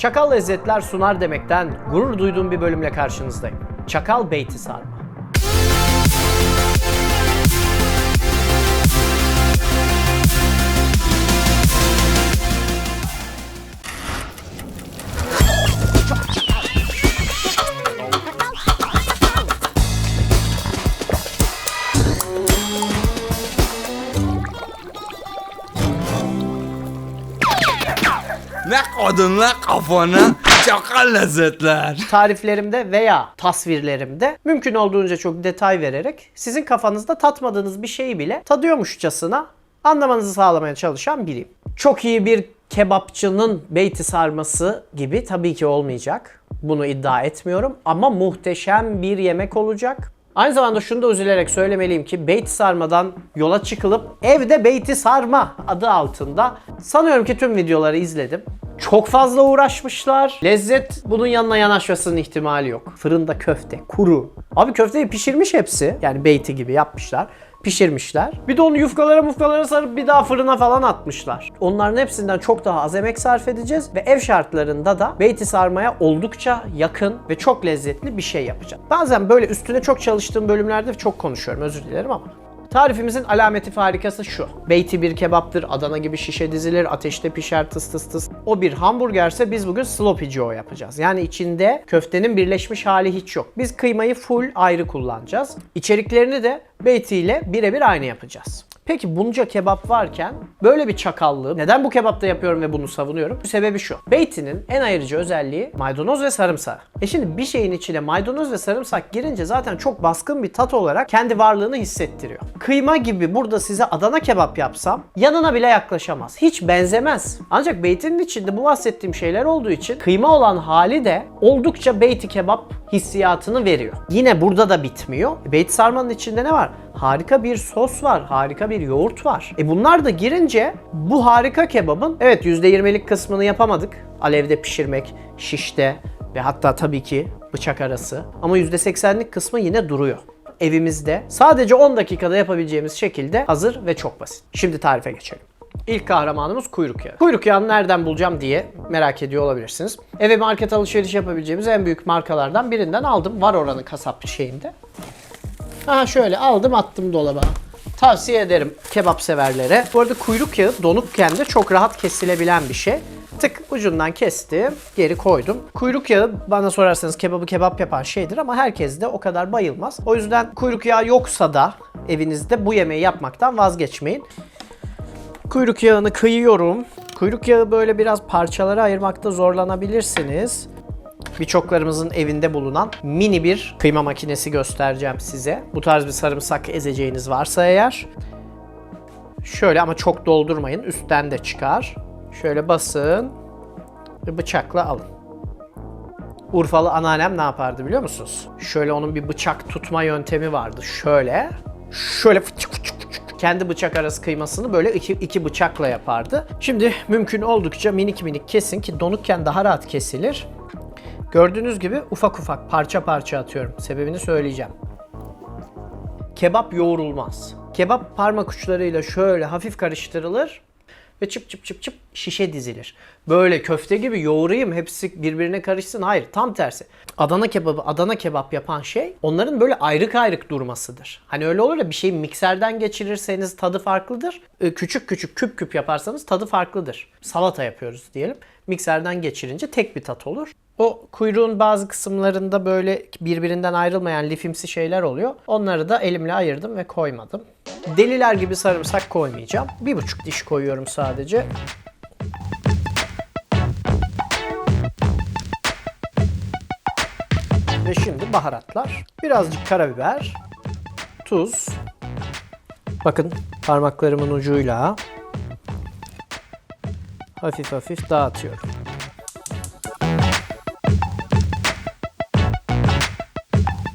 Çakal lezzetler sunar demekten gurur duyduğum bir bölümle karşınızdayım. Çakal beyti sarma. Kadınla kafana çakal lezzetler. Tariflerimde veya tasvirlerimde mümkün olduğunca çok detay vererek sizin kafanızda tatmadığınız bir şeyi bile tadıyormuşçasına anlamanızı sağlamaya çalışan biriyim. Çok iyi bir kebapçının beyti sarması gibi tabii ki olmayacak. Bunu iddia etmiyorum ama muhteşem bir yemek olacak. Aynı zamanda şunu da üzülerek söylemeliyim ki beyti sarmadan yola çıkılıp evde beyti sarma adı altında sanıyorum ki tüm videoları izledim. Çok fazla uğraşmışlar. Lezzet bunun yanına yanaşmasının ihtimali yok. Fırında köfte, kuru. Abi köfteyi pişirmiş hepsi. Yani beyti gibi yapmışlar. Pişirmişler. Bir de onu yufkalara mufkalara sarıp bir daha fırına falan atmışlar. Onların hepsinden çok daha az emek sarf edeceğiz ve ev şartlarında da beyti sarmaya oldukça yakın ve çok lezzetli bir şey yapacağım. Bazen böyle üstüne çok çalıştığım bölümlerde çok konuşuyorum özür dilerim ama. Tarifimizin alameti farikası şu. Beyti bir kebaptır, Adana gibi şişe dizilir, ateşte pişer tıs tıs tıs. O bir hamburgerse biz bugün sloppy joe yapacağız. Yani içinde köftenin birleşmiş hali hiç yok. Biz kıymayı full ayrı kullanacağız. İçeriklerini de beyti ile birebir aynı yapacağız. Peki bunca kebap varken böyle bir çakallığı neden bu kebapta yapıyorum ve bunu savunuyorum? Sebebi şu. Beyti'nin en ayırıcı özelliği maydanoz ve sarımsağı. E şimdi bir şeyin içine maydanoz ve sarımsak girince zaten çok baskın bir tat olarak kendi varlığını hissettiriyor. Kıyma gibi burada size Adana kebap yapsam yanına bile yaklaşamaz. Hiç benzemez. Ancak Beyti'nin içinde bu bahsettiğim şeyler olduğu için kıyma olan hali de oldukça Beyti kebap hissiyatını veriyor. Yine burada da bitmiyor. Beyti sarmanın içinde ne var? Harika bir sos var, harika bir yoğurt var. E bunlar da girince bu harika kebabın evet %20'lik kısmını yapamadık. Alevde pişirmek, şişte ve hatta tabii ki bıçak arası. Ama %80'lik kısmı yine duruyor. Evimizde sadece 10 dakikada yapabileceğimiz şekilde hazır ve çok basit. Şimdi tarife geçelim. İlk kahramanımız kuyruk yağı. Kuyruk yağını nereden bulacağım diye merak ediyor olabilirsiniz. Eve market alışveriş yapabileceğimiz en büyük markalardan birinden aldım. Var oranın kasap şeyinde. Aha şöyle aldım attım dolaba. Tavsiye ederim kebap severlere. Bu arada kuyruk yağı donukken de çok rahat kesilebilen bir şey. Tık ucundan kestim, geri koydum. Kuyruk yağı bana sorarsanız kebabı kebap yapan şeydir ama herkes de o kadar bayılmaz. O yüzden kuyruk yağı yoksa da evinizde bu yemeği yapmaktan vazgeçmeyin. Kuyruk yağını kıyıyorum. Kuyruk yağı böyle biraz parçalara ayırmakta zorlanabilirsiniz. Birçoklarımızın evinde bulunan mini bir kıyma makinesi göstereceğim size. Bu tarz bir sarımsak ezeceğiniz varsa eğer. Şöyle ama çok doldurmayın. Üstten de çıkar. Şöyle basın ve bıçakla alın. Urfalı anneannem ne yapardı biliyor musunuz? Şöyle onun bir bıçak tutma yöntemi vardı. Şöyle. Şöyle fıçık fıçık kendi bıçak arası kıymasını böyle iki, iki bıçakla yapardı. Şimdi mümkün oldukça minik minik kesin ki donukken daha rahat kesilir. Gördüğünüz gibi ufak ufak parça parça atıyorum. Sebebini söyleyeceğim. Kebap yoğrulmaz. Kebap parmak uçlarıyla şöyle hafif karıştırılır ve çıp çıp çıp çıp şişe dizilir. Böyle köfte gibi yoğurayım hepsi birbirine karışsın. Hayır tam tersi. Adana kebabı Adana kebap yapan şey onların böyle ayrık ayrık durmasıdır. Hani öyle olur ya bir şeyi mikserden geçirirseniz tadı farklıdır. Ee, Küçük küçük küp küp yaparsanız tadı farklıdır. Salata yapıyoruz diyelim. Mikserden geçirince tek bir tat olur. O kuyruğun bazı kısımlarında böyle birbirinden ayrılmayan lifimsi şeyler oluyor. Onları da elimle ayırdım ve koymadım. Deliler gibi sarımsak koymayacağım. Bir buçuk diş koyuyorum sadece. Ve şimdi baharatlar. Birazcık karabiber, tuz. Bakın parmaklarımın ucuyla hafif hafif dağıtıyorum.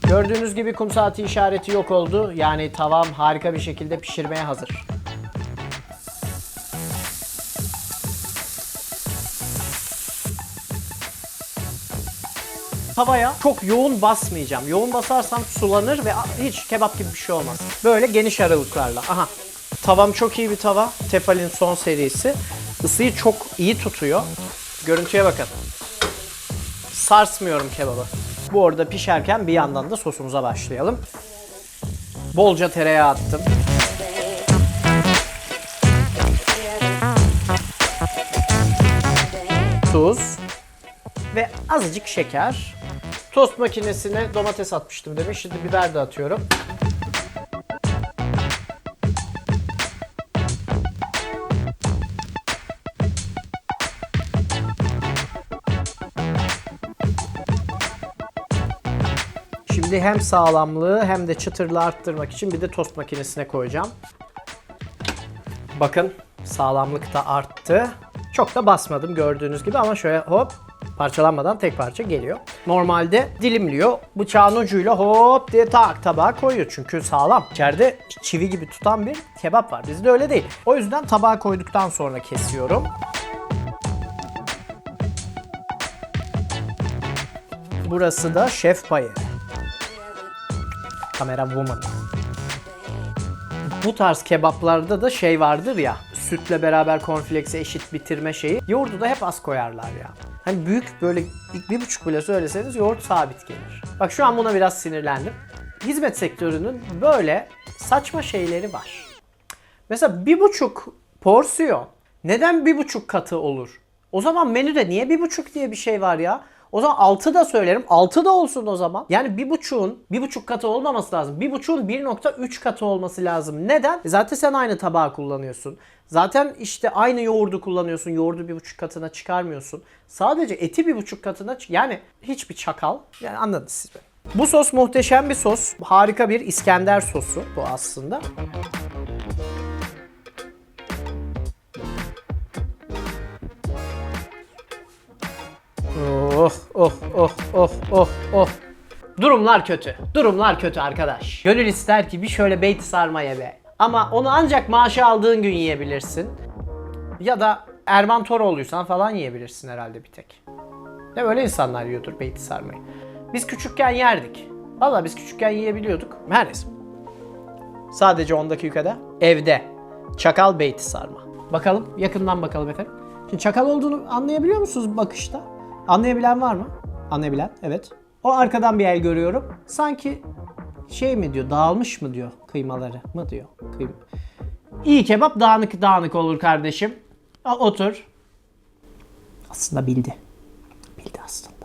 Gördüğünüz gibi kum saati işareti yok oldu. Yani tavam harika bir şekilde pişirmeye hazır. Tavaya çok yoğun basmayacağım. Yoğun basarsam sulanır ve hiç kebap gibi bir şey olmaz. Böyle geniş aralıklarla. Aha. Tavam çok iyi bir tava. Tefal'in son serisi. Isıyı çok iyi tutuyor. Görüntüye bakın. sarsmıyorum kebabı. Bu orada pişerken bir yandan da sosumuza başlayalım. Bolca tereyağı attım. Tuz ve azıcık şeker. Tost makinesine domates atmıştım demiş. Şimdi biber de atıyorum. Şimdi hem sağlamlığı hem de çıtırlığı arttırmak için bir de tost makinesine koyacağım. Bakın sağlamlık da arttı. Çok da basmadım gördüğünüz gibi ama şöyle hop parçalanmadan tek parça geliyor. Normalde dilimliyor. Bıçağın ucuyla hop diye tak tabağa koyuyor. Çünkü sağlam. İçeride çivi gibi tutan bir kebap var. Bizde öyle değil. O yüzden tabağa koyduktan sonra kesiyorum. Burası da şef payı. Kamera woman. Bu tarz kebaplarda da şey vardır ya, sütle beraber cornflakes'i eşit bitirme şeyi. Yoğurdu da hep az koyarlar ya. Hani büyük böyle bir buçuk bile söyleseniz yoğurt sabit gelir. Bak şu an buna biraz sinirlendim. Hizmet sektörünün böyle saçma şeyleri var. Mesela bir buçuk porsiyon neden bir buçuk katı olur? O zaman menüde niye bir buçuk diye bir şey var ya? O zaman 6 da söylerim. 6 da olsun o zaman. Yani bir buçuğun bir buçuk katı olmaması lazım. Bir buçuğun 1.3 katı olması lazım. Neden? E Zaten sen aynı tabağı kullanıyorsun. Zaten işte aynı yoğurdu kullanıyorsun. Yoğurdu bir buçuk katına çıkarmıyorsun. Sadece eti bir buçuk katına yani hiçbir çakal. Yani anladınız siz beni. Bu sos muhteşem bir sos. Harika bir İskender sosu bu aslında. Oh oh oh oh oh oh. Durumlar kötü. Durumlar kötü arkadaş. Gönül ister ki bir şöyle beyti sarma ye be. Ama onu ancak maaşı aldığın gün yiyebilirsin. Ya da Erman Toroğlu'ysan falan yiyebilirsin herhalde bir tek. Ne böyle insanlar yiyordur beyti sarmayı. Biz küçükken yerdik. Valla biz küçükken yiyebiliyorduk. Her neyse. Sadece 10 dakikada evde çakal beyti sarma. Bakalım yakından bakalım efendim. Şimdi çakal olduğunu anlayabiliyor musunuz bakışta? Anlayabilen var mı? Anlayabilen evet. O arkadan bir el görüyorum. Sanki şey mi diyor dağılmış mı diyor kıymaları mı diyor. Kıym İyi kebap dağınık dağınık olur kardeşim. Al otur. Aslında bildi. Bildi aslında.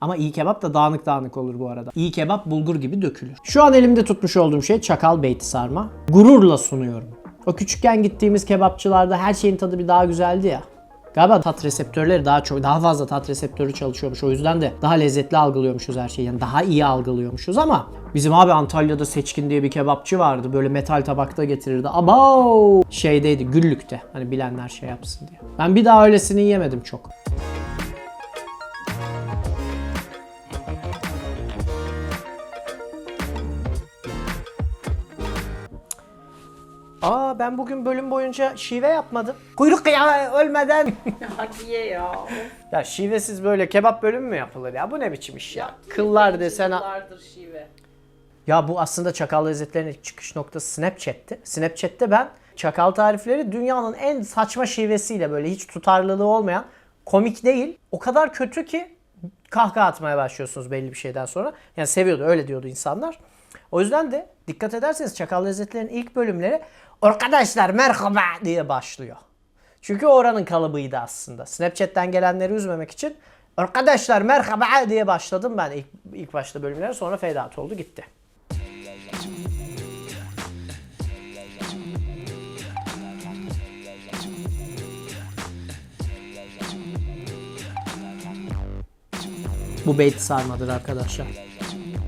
Ama iyi kebap da dağınık dağınık olur bu arada. İyi kebap bulgur gibi dökülür. Şu an elimde tutmuş olduğum şey çakal beyti sarma. Gururla sunuyorum. O küçükken gittiğimiz kebapçılarda her şeyin tadı bir daha güzeldi ya. Galiba tat reseptörleri daha çok daha fazla tat reseptörü çalışıyormuş. O yüzden de daha lezzetli algılıyormuşuz her şeyi. Yani daha iyi algılıyormuşuz ama bizim abi Antalya'da Seçkin diye bir kebapçı vardı. Böyle metal tabakta getirirdi. Abo! Şeydeydi, Güllük'te. Hani bilenler şey yapsın diye. Ben bir daha öylesini yemedim çok. Ben bugün bölüm boyunca şive yapmadım. Kuyruk ya ölmeden. Hadi ye ya. ya şivesiz böyle kebap bölümü mü yapılır ya? Bu ne biçim iş ya? Kıllar desen... Yıllardır şive. Ya bu aslında çakal lezzetlerinin çıkış noktası Snapchat'ti. Snapchat'te ben çakal tarifleri dünyanın en saçma şivesiyle böyle hiç tutarlılığı olmayan komik değil. O kadar kötü ki kahkaha atmaya başlıyorsunuz belli bir şeyden sonra. Yani seviyordu öyle diyordu insanlar. O yüzden de dikkat ederseniz çakal lezzetlerinin ilk bölümleri arkadaşlar merhaba diye başlıyor. Çünkü oranın kalıbıydı aslında. Snapchat'ten gelenleri üzmemek için arkadaşlar merhaba diye başladım ben ilk, ilk başta bölümlere sonra out oldu gitti. Bu beyti sarmadır arkadaşlar.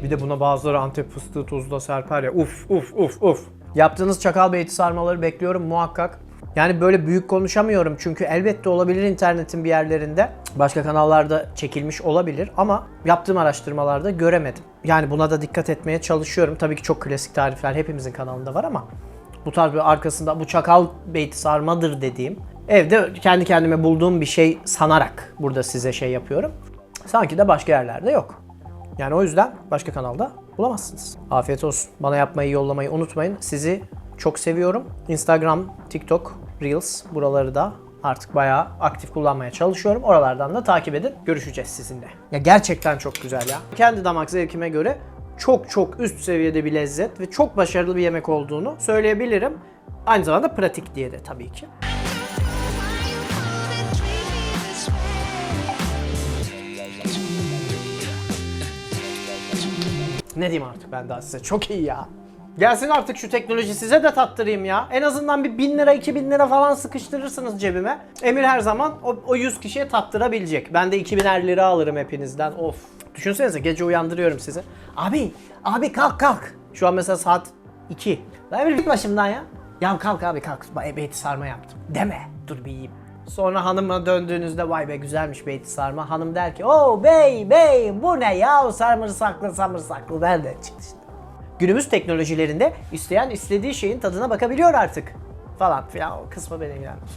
Bir de buna bazıları Antep fıstığı tuzla serper ya. Uf uf uf uf. Yaptığınız çakal beyti sarmaları bekliyorum muhakkak. Yani böyle büyük konuşamıyorum çünkü elbette olabilir internetin bir yerlerinde. Başka kanallarda çekilmiş olabilir ama yaptığım araştırmalarda göremedim. Yani buna da dikkat etmeye çalışıyorum. Tabii ki çok klasik tarifler hepimizin kanalında var ama bu tarz bir arkasında bu çakal beyti sarmadır dediğim evde kendi kendime bulduğum bir şey sanarak burada size şey yapıyorum. Sanki de başka yerlerde yok. Yani o yüzden başka kanalda bulamazsınız. Afiyet olsun. Bana yapmayı, yollamayı unutmayın. Sizi çok seviyorum. Instagram, TikTok, Reels buraları da Artık bayağı aktif kullanmaya çalışıyorum. Oralardan da takip edin. Görüşeceğiz sizinle. Ya gerçekten çok güzel ya. Kendi damak zevkime göre çok çok üst seviyede bir lezzet ve çok başarılı bir yemek olduğunu söyleyebilirim. Aynı zamanda pratik diye de tabii ki. Ne diyeyim artık ben daha size çok iyi ya. Gelsin artık şu teknoloji size de tattırayım ya. En azından bir 1000 lira 2000 lira falan sıkıştırırsınız cebime. Emir her zaman o, o 100 kişiye tattırabilecek. Ben de 2000'er lira alırım hepinizden. Of. Düşünsenize gece uyandırıyorum sizi. Abi, abi kalk kalk. Şu an mesela saat 2. Lan Emir git başımdan ya. Ya kalk abi kalk. Beyti sarma yaptım. Deme. Dur bir yiyeyim. Sonra hanıma döndüğünüzde vay be güzelmiş beyti sarma. Hanım der ki o bey bey bu ne ya sarımsaklı sarımsaklı nereden çıktı işte. Günümüz teknolojilerinde isteyen istediği şeyin tadına bakabiliyor artık. Falan filan o kısmı beni ilgilendir.